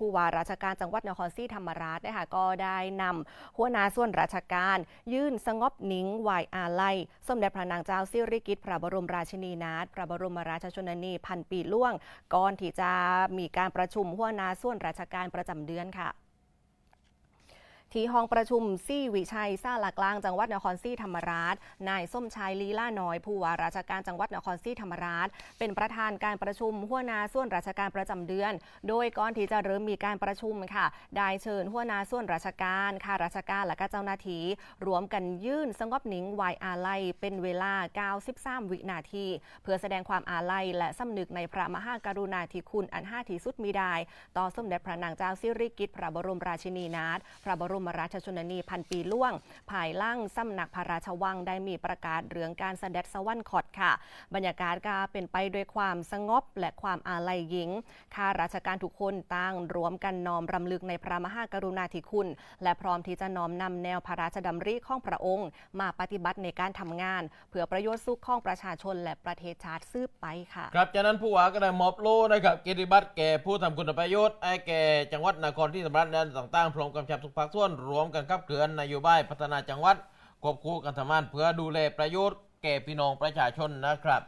ผู้ว่าราชการจังหวัดนครศรีธรรมราชนะคะก็ได้นำหัวหน้าส่วนราชการ ยื่นสงบนิ้งไหวอาลัยสมเด็จพระนางเจ้าสิริกิติ์พระบรมราชินีนาถพระบรมราชชนนีพันปีล่วง ก่อนที่จะมีการประชุมหัวหน้าส่วนราชการประจำเดือนค่ะ ที่ห้องประชุมซี่วิชัยซาลากลางจังหวัดนครศรีธรรมราช นายส้มชายลีล่าน้อย ผู้ว่าราชการจังหวัดนครศรีธรรมราช เป็นประธานการประชุมหัวหน้าส่วนราชการประจำเดือน โดยก่อนที่จะเริ่มมีการประชุมค่ะ ได้เชิญหัวหน้าส่วนราชการข้าราชการและก็เจ้าหน้าที่รวมกันยื่นสงบหนิงไวอาลัยเป็นเวลา 93 วินาที เพื่อแสดงความอาลัยและสำนึกในพระมหากรุณาธิคุณอันห้าที่สุดมีได้ต่อสมเด็จพระนางเจ้าสิริกิติ์พระบรมราชินีนาถพระบรมมราชชนนีพันปีล่วง ภายล่างสำนักพระราชวังได้มีประกาศเรื่องการเสด็จสวรรคตค่ะ บรรยากาศก็เป็นไปด้วยความสงบและความอาลัยหญิงข้าราชการทุกคนต่างรวมกันน้อมรำลึกในพระมหากรุณาธิคุณ และพร้อมที่จะน้อมนำแนวพระราชดำริของพระองค์ มาปฏิบัติในการทำงาน เพื่อประโยชน์สุขของประชาชนและประเทศชาติสืบไปค่ะ ครับจากนั้นผู้ว่าก็ได้มอบโล่นะครับเกียรติบัตรแก่ผู้ทำคุณประโยชน์ไอ้แก่จังหวัดนครที่ธรรมราชด้านต่างๆพร้อมกำชับทุกภาคส่วนวนรวมกันขับเคลื่อนนโยบายพัฒนาจังหวัดควบคู่กันทำงานเพื่อดูแลประโยชน์แก่พี่น้องประชาชนนะครับ